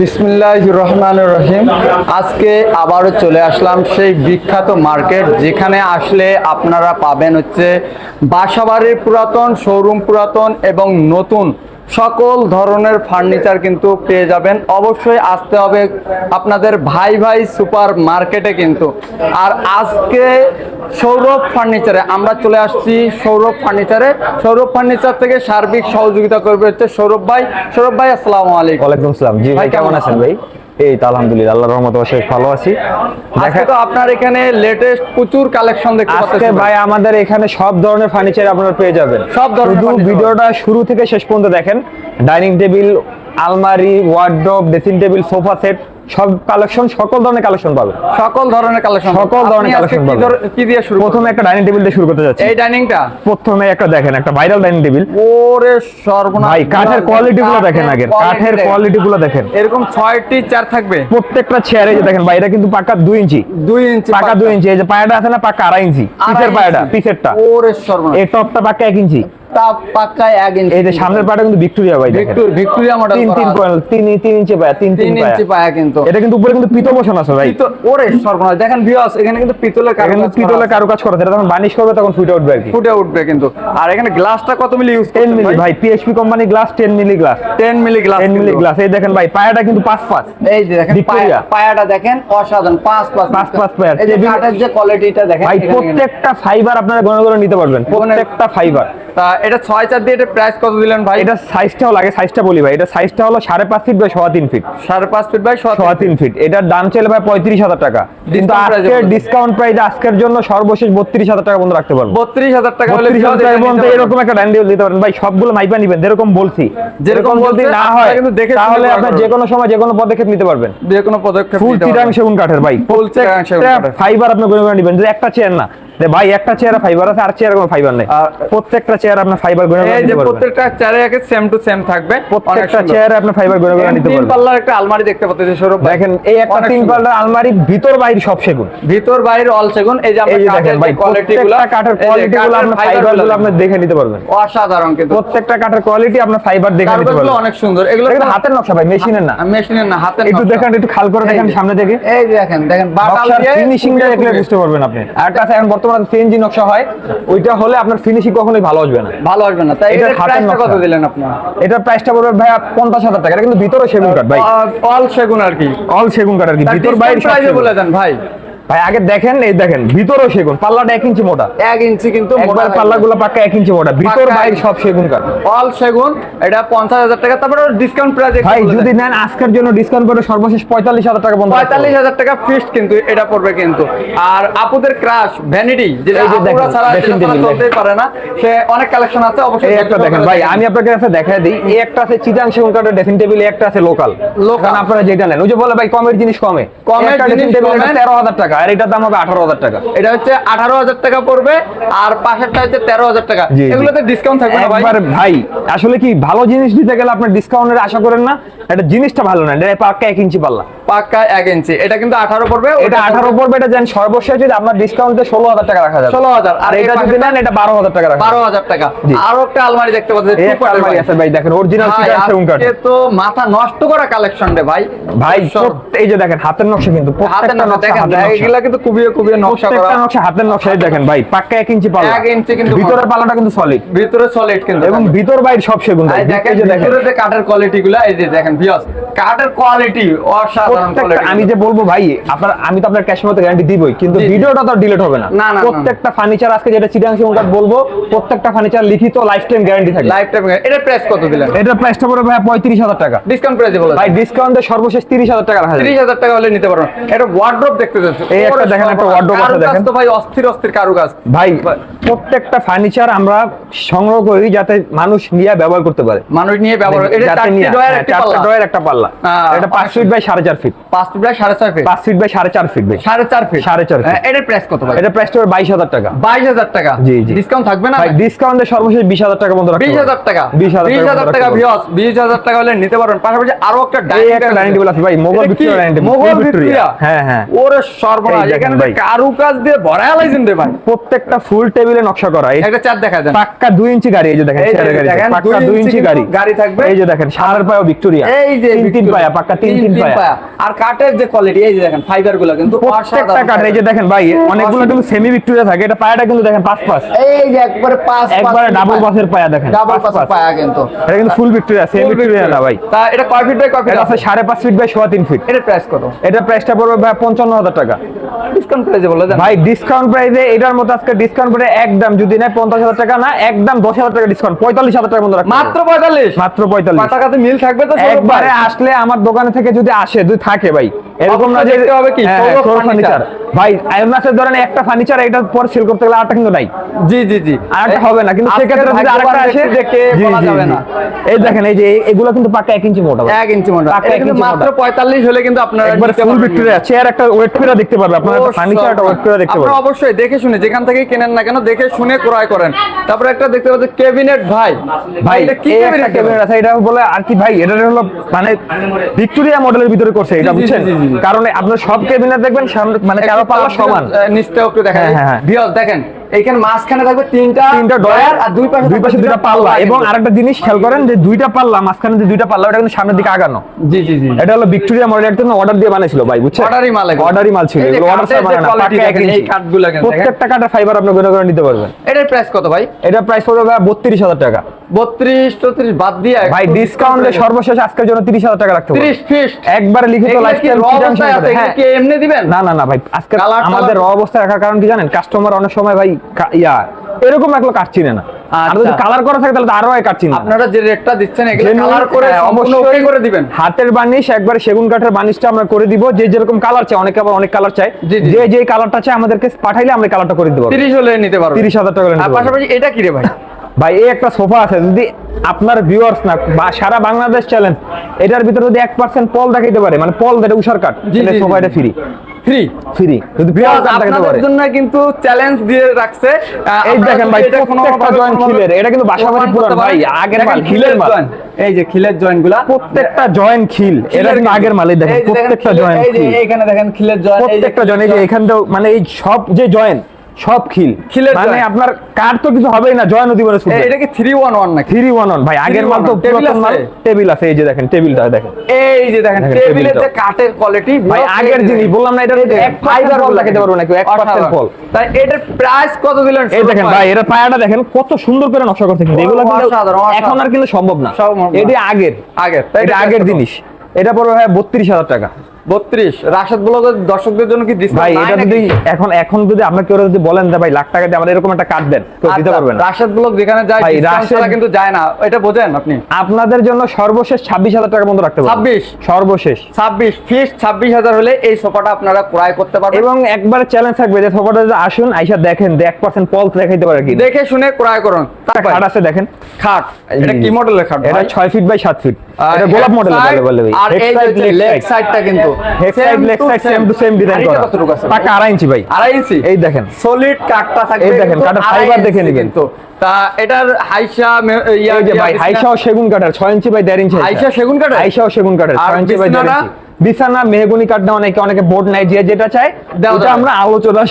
বিসমিল্লাহ রহমান রহিম। আজকে আবারও চলে আসলাম সেই বিখ্যাত মার্কেট, যেখানে আসলে আপনারা পাবেন হচ্ছে বাসাবাড়ির পুরাতন, শোরুম পুরাতন এবং নতুন সকল ধরনের ফার্নিচার কিন্তু পেয়ে যাবেন। অবশ্যই আসতে হবে আপনাদের ভাই ভাই সুপার মার্কেটে কিন্তু। আর আজকে সৌরভ ফার্নিচারে আমরা চলে আসছি সৌরভ ফার্নিচারে। সৌরভ ফার্নিচার থেকে সার্বিক সহযোগিতা করবে হচ্ছে সৌরভ ভাই। সৌরভ ভাই আসসালামু আলাইকুম। ওয়ালাইকুম আসসালাম। জি ভাই কেমন আছেন? ভাই? এই তো আলহামদুলিল্লাহ আল্লাহর রহমতে অশেষ ভালো আছি। আজকে দেখা তো আপনার এখানে লেটেস্ট প্রচুর কালেকশন দেখতে পাচ্ছেন ভাই আমাদের এখানে সব ধরনের ফার্নিচার আপনারা পেয়ে যাবেন। সব ধরনের ভিডিওটা শুরু থেকে শেষ পর্যন্ত দেখেন। ডাইনিং টেবিল আলমারি wardrobe dressing table sofa set সব কালেকশন সকল ধরনের কালেকশন পাবেন সকল ধরনের কালেকশন সকল ধরনের collection পাবেন। কি দিয়ে শুরু প্রথমে একটা ডাইনিং টেবিল দিয়ে শুরু করতে যাচ্ছি। এই ডাইনিংটা প্রথমে একটা দেখেন একটা ভাইরাল ডাইনিং টেবিল ওরে সর্বনাশ। ভাই কাঠের কোয়ালিটি গুলো দেখেন আগে। কাঠের কোয়ালিটি গুলো দেখেন। এরকম ছয়টি চার থাকবে। প্রত্যেকটা চেয়ারে যে দেখেন ভাই এটা কিন্তু পাকা দুই ইঞ্চি। দুই ইঞ্চি পাকা দুই ইঞ্চি। এই যে পায়াটা আছে না পাকা আড়াই ইঞ্চি। পিসের পায়াটা পিসেরটা। ওরে সর্বনাশ। এই টপটা পাকা এক ইঞ্চি। তা পাক্কায় এক ইঞ্চি এই যে সামনের পায়াটা কিন্তু ভিক্টোরিয়া ভাই ভিক্টোর ভিক্টোরিয়া মডেল তিন তিন পয়েন্ট তিন তিন ইঞ্চি পায়া তিন তিন ইঞ্চি পায়া। কিন্তু এটা কিন্তু উপরে কিন্তু পিতল বসানো আছে ভাই। ওরে সর্বনাশ। দেখেন ভিউয়ার্স এখানে কিন্তু পিতলের এখানে কারণ কিন্তু পিতলের কারুকাজ করা এটা যখন বানিশ করবে তখন ফুটে উঠবে আর কি। ফুটে উঠবে কিন্তু। আর এখানে গ্লাসটা কত মিলি ইউজ টেন মিলি ভাই? PHP company glass ten milli glass 10 milli glass ten milli glass এই দেখেন ভাই পায়াটা কিন্তু পাঁচ পাঁচ। এই যে দেখেন ভিক্টোরিয়া। পায়া- পায়াটা দেখেন অসাধারণ। পাঁচ পাঁচ। পাঁচ পাঁচ পায়া। এই যে কাঠের যে কোয়ালিটিটা দেখেন ভাই প্রত্যেকটা ফাইবার আপনারা করে নিতে পারবেন। প্রত্যেকটা ফাইবার তা এটা ছয় চার দিয়ে এটা প্রাইস কত দিলেন ভাই? এটা সাইজটাও লাগে সাইজটা বলি ভাই। এটা সাইজটা হলো সাড়ে পাঁচ ফিট বাই সোয়া তিন ফিট সাড়ে পাঁচ ফিট বাই সোয়া তিন ফিট এটার দাম চলে ভাই পঁয়ত্রিশ হাজার টাকা। কিন্তু আজকের ডিসকাউন্ট প্রাইস আজকের জন্য সর্বশেষ বত্রিশ হাজার টাকা বন্ধ রাখতে পারব। বত্রিশ হাজার টাকা হলে টাকা এরকম একটা ডান্ডিল দিতে পারেন। ভাই সবগুলো মাইপা নিবেন যেরকম বলছি। যেরকম যদি না হয় কিন্তু দেখে তাহলে করা আপনার করবেন। যে কোনো সময় যে কোনো পদক্ষেপ নিতে পারবেন। যে কোনো পদক্ষেপ ফুল চিটাং সেগুন কাঠের ভাই। চিটাগাং সেগুন কাঠের। ফাইবার আপনি নিবেন। যে একটা চেয়ার না ভাই একটা চেয়ারে ফাইবার আছে আর চেয়ারে কোনো ফাইবার নেই। প্রত্যেকটা চেয়ার আপনার ফাইবার এই যে প্রত্যেকটা চারে একে সেম টু সেম থাকবে। প্রত্যেকটা চেয়ারে আপনি ফাইবার নিতে তিন পাল্লার একটা আলমারি দেখতে পাচ্ছেন সৌরভ দেখেন এই একটা তিন পাল্লার আলমারি ভিতর বাইরে সব সেগুন। ভিতর বাইরে অল সেগুন। এই যে আমরা কাঠের কাঠেরগুলো আপনি দেখে নিতে পারবেন। অসাধারণ কিন্তু। প্রত্যেকটা কাঠের কোয়ালিটি আপনার ফাইবার দেখে নিতে পারবেন। অনেক সুন্দর। এগুলো হাতের নকশা ভাই মেশিনের না। মেশিনের না হাতের একটু দেখেন একটু খাল করে দেখেন সামনে থেকে। এই দেখেন দেখেন বাটাল দিয়ে ফিনিশিংটা দেখলে বুঝতে পারবেন আপনি। আর আছে এখন বর্তমানে সিএনজি নকশা হয় ওইটা হলে আপনার ফিনিশিং কখনোই ভালো আসবে না। ভালো আসবে না। তাই এটা প্রাইসটা কত দিলেন আপনি? এটার প্রাইসটা পড়বে ভাই পঞ্চাশ হাজার টাকা। এটা কিন্তু ভিতরে সেগুন কাঠ ভাই। অল সেগুন আর কি। অল সেগুন কাট আর কি। তার ভিতর বাইরে সেগুন। বলে দেন ভাই। ভাই আগে দেখেন এই দেখেন ভিতরেও সেগুন পাল্লাটা এক ইঞ্চি মোটা। এক ইঞ্চি কিন্তু একবার পাল্লাগুলো পাক্কা এক ইঞ্চি মোটা ভিতর বাইরে সব সেগুন কাঠ। অল সেগুন এটা পঞ্চাশ হাজার টাকা তারপরে ডিসকাউন্ট প্রাইস ভাই যদি নেন আজকের জন্য ডিসকাউন্ট করে সর্বশেষ পঁয়তাল্লিশ হাজার টাকা বন্ধ পঁয়তাল্লিশ হাজার টাকা ফিক্সড কিন্তু এটা পড়বে কিন্তু। আর আপুদের ক্রাশ ভ্যানিটি যেটা আপুরা ছাড়া চলতেই পারে না। সে অনেক কালেকশন আছে অবশ্যই একটা দেখেন ভাই আমি আপনাকে কাছে দেখাই দিই এই একটা আছে চিটাং সেগুন কাঠের ড্রেসিং টেবিল একটা আছে লোকাল। কারণ আপনারা যেটা নেন ওই যে বলে ভাই কমের জিনিস কমে। কমের ড্রেসিং জিনিস টেবিল তেরো হাজার টাকা। আর এটার দাম হবে আঠারো হাজার টাকা। এটা হচ্ছে আঠারো হাজার টাকা পড়বে আর পাশেরটা হচ্ছে তেরো হাজার টাকা। এগুলোতে ডিসকাউন্ট থাকবে না ভাই। ভাই আসলে কি ভালো জিনিস দিতে গেলে আপনার ডিসকাউন্টের আশা করেন না? এটা জিনিসটা ভালো না এটা পাক্কা এক ইঞ্চি পাল্লা। পাক্কা এক ইঞ্চি। এটা কিন্তু আঠারো পড়বে এটা আঠারো পড়বে এটা যেন সর্বশেষ যদি আপনার ডিসকাউন্টে ষোলো হাজার টাকা রাখা যাবে। ষোলো হাজার আর এটা যদি নেন এটা বারো হাজার টাকা বারো হাজার টাকা। আরও একটা আলমারি দেখতে পাচ্ছেন আলমারি ভাই। আছে ভাই দেখেন অরিজিনাল তো মাথা নষ্ট করা কালেকশন রে ভাই। ভাই এই যে দেখেন হাতের নকশা কিন্তু হাতের নকশা দেখেন এগুলা কিন্তু খুবই খুবই নকশা করা। নকশা হাতের নকশা এই দেখেন ভাই পাক্কা এক ইঞ্চি পাল্লা। এক ইঞ্চি কিন্তু ভিতরের মোটা। পাল্লাটা কিন্তু সলিড ভিতরে সলিড কিন্তু এবং ভিতর বাইরে সব সেগুন দেখেন এই যে দেখেন। ভিতরে কাঠের কোয়ালিটি গুলা এই যে দেখেন ভিউয়ার্স কাঠের কোয়ালিটি অসাধারণ। আমি যে বলব ভাই আপনার আমি তো আপনার ক্যাশ গ্যারান্টি দিবই কিন্তু। ভিডিওটা তো ডিলিট হবে না। প্রত্যেকটা ফার্নিচার আজকে যেটা কাঠ বলব প্রত্যেকটা ফার্নিচার লিখিত লাইফ টাইম গ্যারান্টি থাকে লাইফ টাইম এটার প্রাইস কত দিলেন? এটার প্রাইসটা পড়বে ভাই টাকা। ডিসকাউন্ট প্রাইসে বলে ভাই ডিসকাউন্টে সর্বশেষ টাকা রাখা টাকা হলে নিতে পারবেন। এটা ওয়ার্ড্রোপ দেখতে যাচ্ছে। এই একটা দেখেন, একটা wardrobe আছে দেখেন। তো ভাই অস্থির অস্থির কারুকাজ। ভাই প্রত্যেকটা ফার্নিচার আমরা সংগ্রহ করি যাতে মানুষ নিয়ে ব্যবহার করতে পারে। মানুষ নিয়ে ব্যবহার এটা চারটি ডয়ার হ্যাঁ, পাল্লা। ডয়ের একটা পাল্লা। হ্যাঁ, এটা পাঁচ ফিট বাই সাড়ে চার ফিট ফিট পাঁচ ফিট বাই সাড়ে ছয় ফিট পাঁচ ফিট বাই সাড়ে চার ফিট ভাই। সাড়ে চার ফিট সাড়ে চার হ্যাঁ, এটার প্রাইস কত ভাই? এটা প্রাইস হবে বাইশ হাজার টাকা। বাইশ হাজার টাকা? জি, জি। ডিসকাউন্ট থাকবে না ডিসকাউন্টে সর্বশেষ বিশ হাজার টাকা বন্ধ বিশ হাজার টাকা। বিশ হাজার টাকা ভিওস বিশ হাজার টাকা হলে নিতে পারবেন পাশাপাশি আরও একটা ডাইনিং টেবিল আছে। ভাই Mughal Victoria dining table Mughal Victoria? হ্যাঁ হ্যাঁ। ওরে সর্বনাশ। এখানে ভাই। কাজ দিয়ে ভরা লাইছেন রে ভাই। প্রত্যেকটা ফুল টেবিলে নকশা করা। এই একটা চার দেখা দেন। পাক্কা দুই ইঞ্চি গাড়ি এই যে দেখেন পাক্কা ইঞ্চি গাড়ি। গাড়ি থাকবে। এই যে দেখেন সাড়ের পায়া ভিক্টোরিয়া। এই যে তিন তিন পায়া পাক্কা তিন তিন পায়া। আর কাঠের যে কোয়ালিটি এই যে দেখেন ফাইবারগুলো কিন্তু প্রত্যেকটা কাঠ এই যে দেখেন ভাই অনেকগুলো কিন্তু সেমি ভিক্টোরিয়া থাকে এটা পায়াটা কিন্তু দেখেন পাঁচ পাঁচ। এই যে একবারে পাঁচ একবারে ডাবল পাসের পায়া। দেখেন ডাবল পাঁচ পাস পায়া কিন্তু। এটা কিন্তু ফুল ভিক্টোরিয়া সেমি ভিক্টোরিয়া না ভাই। তা এটা কয় ফিট বাই কয় ফিট আছে? আছে সাড়ে পাঁচ ফিট বাই সোয়া তিন ফিট এটার প্রাইস কত? এটা প্রাইসটা পড়বে ভাই পঞ্চান্ন হাজার টাকা। ডিসকাউন্ট প্রাইসে বলে দেন ভাই ডিসকাউন্ট প্রাইসে এটার মতো আজকে ডিসকাউন্ট করে একদম যদি নেয় পঞ্চাশ হাজার টাকা না একদম দশ হাজার টাকা ডিসকাউন্ট পঁয়তাল্লিশ হাজার টাকা মতো মাত্র পঁয়তাল্লিশ? মাত্র পঁয়তাল্লিশ। টাকাতে মিল থাকবে তো একবারে ভাই? আসলে আমার দোকানে থেকে যদি আসে যদি থাকে ভাই। এরকম না দেখতে হবে কি? হ্যাঁ, সৌরভ সৌরভ furniture। furniture। ভাই ধরেন একটা ফার্নিচার এটা পর সেল করতে গেলে আরেকটা কিন্তু নাই জি জি জি আরেকটা হবে না কিন্তু আজকের সেক্ষেত্রে যদি আরেকটা আসে জি, বলা যাবে না। এই দেখেন এই যে এগুলো কিন্তু পাক্কা এক ইঞ্চি মোটা ভাই। এক ইঞ্চি মোটা এক কিন্তু মাত্র মোটা। পঁয়তাল্লিশ হলে কিন্তু আপনারা একবার ফুল। ভিক্টোরিয়া চেয়ার একটা ওয়েট করে দেখতে পারবে আপনার ও, ফার্নিচার একটা ওয়েট করে দেখতে আপনারা পারবে অবশ্যই দেখে শুনে যেখান থেকে কেনেন না কেন দেখে শুনে ক্রয় করেন তারপরে একটা দেখতে পাচ্ছেন কেবিনেট ভাই ভাই এটা কি একটা ক্যাবিনেট আছে এটা বলে আর কি ভাই এটা হলো মানে ভিক্টোরিয়া মডেলের ভিতরে করছে এটা বুঝছেন। কারণ আপনার সব কেবিনে দেখবেন মানে চারো পাল্লা সমান। নিচটা একটু দেখেন হ্যাঁ, হ্যাঁ, বিয়ল দেখেন এইখানে মাঝখানে থাকবে তিনটা তিনটা ডয়ার আর দুই পাশে দুই পাশে দুইটা পাল্লা। এবং আরেকটা জিনিস খেয়াল করেন যে দুইটা পাল্লা মাঝখানে যে দুইটা পাল্লা ওটা কিন্তু সামনের দিকে আগানো। জি জি জি। এটা হলো ভিক্টোরিয়া মডেল একটা অর্ডার দিয়ে বানাইছিল ভাই বুঝছেন? অর্ডারই মাল অর্ডারই মাল ছিল এগুলো অর্ডার দেখেন, এই কাঠগুলো দেখেন, প্রত্যেকটা কাঠের ফাইবার আপনি করে নিতে পারবেন। এটার প্রাইস কত ভাই? এটা প্রাইস পড়বে ভাই বত্রিশ হাজার টাকা। বত্রিশ চৌত্রিশ বাদ দিয়ে ভাই ডিসকাউন্টে সর্বশেষ আজকের জন্য তিরিশ হাজার টাকা রাখতে পারবেন ত্রিশ ফিস্ট একবারে লিখিত লাইফ হ্যাঁ। কি এমনি দিবেন? না না না ভাই আজকে আমাদের র অবস্থা রাখার কারণ কি জানেন? কাস্টমার অনেক সময় ভাই ইয়া এরকম চিনে না। আর যদি আচ্ছা। কালার করা থাকে তাহলে আরও চিনে। আপনারা যে রেটটা দিচ্ছেন এগুলো কালার করে হ্যাঁ, অবশ্যই করে দিবেন। হাতের বানিশ একবার সেগুন কাঠের বানিশটা আমরা করে দিব। যে যেরকম কালার চাই অনেকে আবার অনেক কালার চাই। যে যে কালারটা চাই আমাদেরকে পাঠাইলে আমরা কালারটা করে দিব। তিরিশ হলে নিতে পারবেন। 30,000 টাকা হলে পাশাপাশি এটা কি রে ভাই? ভাই এই একটা সোফা আছে যদি আপনার ভিউয়ার্স না বা সারা বাংলাদেশ চ্যালেঞ্জ এটার ভিতরে যদি এক পার্সেন্ট পল দেখাইতে পারে মানে পল দেটা উষার জি, সোফা এটা ফ্রি ফ্রি ফ্রি যদি আপনাদের জন্য কিন্তু চ্যালেঞ্জ দিয়ে রাখছে। এই দেখেন ভাই, প্রত্যেকটা joint খিলের। এটা কিন্তু বাসাবাড়ি পুরান ভাই, আগের মাল, খিলের মাল। এই যে খিলের জয়েন্টগুলা প্রত্যেকটা জয়েন্ট খিল এটা কিন্তু আগের মালই দেখেন প্রত্যেকটা জয়েন্ট এই যে এখানে দেখেন খিলের জয়েন্ট প্রত্যেকটা জয়েন্ট এই যে এখানটাও মানে এই সব যে জয়েন্ট সব খিল। খিলের মানে আপনার কার তো কিছু হবেই না দিবনে শুধু এটা কি three one one three one one ভাই আগের মাল তো টেবিল আছে? টেবিল আছে এই যে দেখেন টেবিলটা দেখেন। এই যে দেখেন টেবিলের যে কাঠের কোয়ালিটি ভাই আগের জিনিস বললাম না এটা এক ফাইবার বল দেখাতে পারব না ফল। তাই এটার প্রাইস কত দিলেন? এই দেখেন ভাই এটা পায়াটা দেখেন কত সুন্দর করে নকশা করতে কিন্তু। এগুলো কিন্তু। এখন আর কিন্তু সম্ভব না। না। এটি আগের। আগের এটা আগের জিনিস। এটা পড়বে ভাই বত্রিশ হাজার টাকা। বত্রিশ। রাশেদ ব্লগের দর্শকদের জন্য কি ভাই এটা যদি এখন এখন যদি আপনার কেউ যদি বলেন যে ভাই লাখ টাকা দিয়ে আমার এরকম একটা কার্ড দেন কেউ দিতে পারবে না। আচ্ছা, রাশেদ ব্লগ যেখানে যায় ভাই, ডিসকাউন্ট কিন্তু যায় না। এটা বোঝেন আপনি। আপনাদের জন্য সর্বশেষ ছাব্বিশ হাজার টাকা বন্ধ রাখতে পারবেন। 26? সর্বশেষ। ছাব্বিশ ফিস ছাব্বিশ হাজার হলে এই সোফাটা আপনারা ক্রয় করতে পারবেন। এবং একবার চ্যালেঞ্জ থাকবে যে সোফাটা যদি আসুন আইসা দেখেন এক পার্সেন্ট পল দেখাইতে পারে কি দেখে শুনে ক্রয় করুন। খাট আছে দেখেন। খাট। এটা কি। মডেলের খাট এটা ভাই? ছয় ফিট বাই সাত ফিট এটা গোলাপ মডেল side বলে বলে আর এই যে লেগ সাইডটা কিন্তু head side leg side same to same design করা। কতটুকু আছে? পাকা আড়াই ইঞ্চি ভাই। আড়াই ইঞ্চি এই দেখেন। সলিড কাঠটা থাকবে এই দেখেন, কিন্তু কাঠের দেখে নিবেন। কিন্তু। তা এটার হাইসা ইয়া যে ভাই হাইসা ও সেগুন ইঞ্চি বাই দেড় ইঞ্চি হাইসা। সেগুন? হাইসা ও সেগুন ইঞ্চি বাই? ইঞ্চি বিছানা? মেহগুনি কাঠ না অনেকে অনেকে বোর্ড নাই যে যেটা চাই ওটা আমরা আলোচনা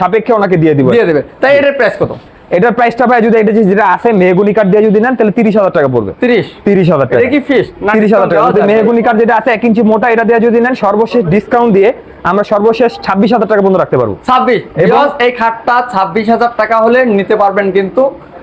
সাপেক্ষে ওনাকে দিয়ে দিব। দিয়ে দেবে। তাই এটার প্রাইস কত? এটার প্রাইসটা ভাই যদি এটা যেটা আছে মেহগুনি কাঠ দিয়ে যদি নেন তাহলে তিরিশ হাজার টাকা পড়বে। তিরিশ? তিরিশ হাজার টাকা। এটা কি ফিস তিরিশ হাজার টাকা। যদি মেহগুনি কাঠ যেটা আছে এক ইঞ্চি মোটা এটা দিয়ে যদি নেন সর্বশেষ ডিসকাউন্ট দিয়ে আমরা সর্বশেষ ছাব্বিশ হাজার টাকা বন্ধ রাখতে পারব। ছাব্বিশ। এই খাটটা ছাব্বিশ হাজার টাকা হলে নিতে পারবেন কিন্তু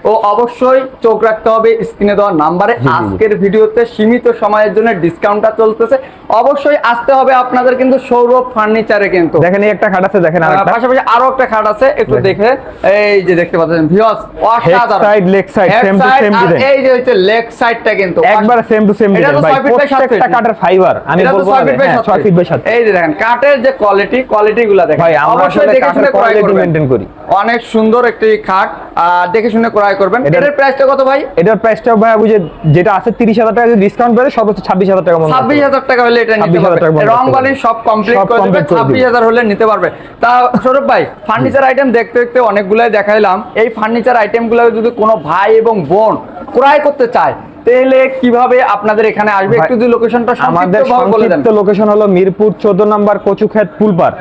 ও অবশ্যই চোখ রাখতে হবে স্ক্রিনে দেওয়া নাম্বারে। আজকের ভিডিওতে সীমিত সময়ের জন্য ডিসকাউন্টটা চলতেছে। অবশ্যই আসতে হবে আপনাদের কিন্তু সৌরভ ফার্নিচারে কিন্তু। দেখেন এই একটা খাট আছে দেখেন পাশাপাশি আরও একটা খাট আছে একটু দেখে। এই যে দেখতে পাচ্ছেন ভিউয়ার্স অসাধারণ। Leg side, Head same to side আর এই যে হচ্ছে লেগ সাইডটা কিন্তু। একবার সেম টু সেম এটা ডিজাইন তো ভাই ছয় প্রত্যেকটা। কাঠের ফাইবার আমি বলব ছয় না feet by হ্যাঁ 6 ফিট বাই 7 এই যে দেখেন কাঠের যে কোয়ালিটি কোয়ালিটি গুলা দেখেন। অবশ্যই দেখে শুনে ক্রয় কোয়ালিটি করবেন। মেইনটেইন করি। অনেক সুন্দর একটি খাট। আর দেখে শুনে ক্রয় ক্রয় করবেন। এটার প্রাইসটা কত ভাই? এটার প্রাইসটা ভাই বুঝে যেটা আছে তিরিশ হাজার টাকা যদি ডিসকাউন্ট করে সর্বোচ্চ ছাব্বিশ হাজার টাকা মনে হয়। ছাব্বিশ হাজার টাকা হলে এটা নিতে 26,000 পারবে। রং বালি সব কমপ্লিট করে দেবে complete করে দিবে। ছাব্বিশ হাজার হলে নিতে পারবে। তা সৌরভ ভাই ফার্নিচার আইটেম দেখতে দেখতে অনেকগুলাই দেখাইলাম। এই ফার্নিচার আইটেমগুলো যদি কোনো ভাই এবং বোন ক্রয় করতে চায় তাহলে কীভাবে আপনাদের এখানে আসবে? একটু যদি লোকেশনটা আমাদের সংক্ষিপ্তভাবে বলে দেন। সংক্ষিপ্ত লোকেশন হলো মিরপুর চোদ্দ নম্বর কচুক্ষেত ফুলপার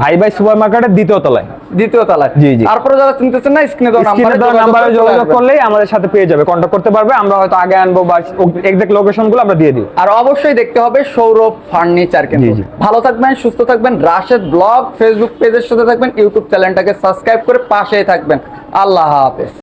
ভাই ভাই সুপার মার্কেটের দ্বিতীয় তলায়। দ্বিতীয় তলায়। তারপরে যারা চিনতেছেন না স্ক্রিনে দেওয়া স্ক্রিনে দেওয়া নাম্বারে যোগাযোগ করলেই আমাদের সাথে পেয়ে যাবে কন্ট্যাক্ট করতে পারবে আমরা হয়তো আগে আনব বা এক্সাক্ট লোকেশনগুলো আমরা দিয়ে দিব। আর অবশ্যই দেখতে হবে সৌরভ ফার্নিচার জি। ভালো থাকবেন সুস্থ থাকবেন রাশেদ ব্লগ ফেসবুক পেজের সাথে থাকবেন ইউটিউব চ্যানেলটাকে সাবস্ক্রাইব করে পাশেই থাকবেন। আল্লাহ হাফেজ।